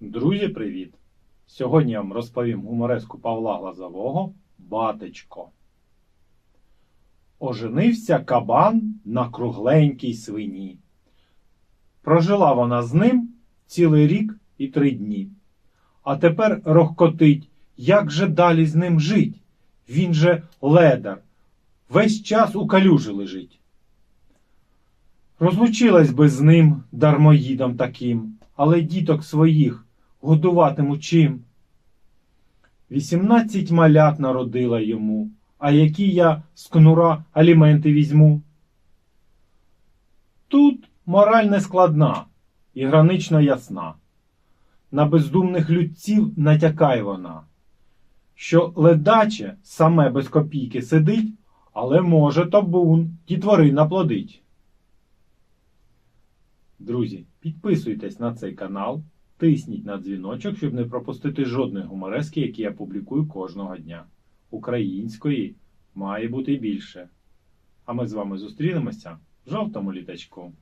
Друзі, привіт! Сьогодні я вам розповім гумореску Павла Глазового Батечко. Оженився кабан на кругленькій свині. Прожила вона з ним цілий рік і три дні. А тепер рохкотить, як же далі з ним жить? Він же ледар, весь час у калюжі лежить. Розлучилась би з ним дармоїдом таким, але діток своїх годуватиму чим. Вісімнадцять малят народила йому, а які я з кнура аліменти візьму. Тут мораль не складна і гранично ясна. На бездумних людців натякає вона, що ледаче саме без копійки сидить, але може табун ті дітвори наплодить. Друзі, підписуйтесь на цей канал, тисніть на дзвіночок, щоб не пропустити жодної гуморески, які я публікую кожного дня. Української має бути більше. А ми з вами зустрінемося в жовтому літачку.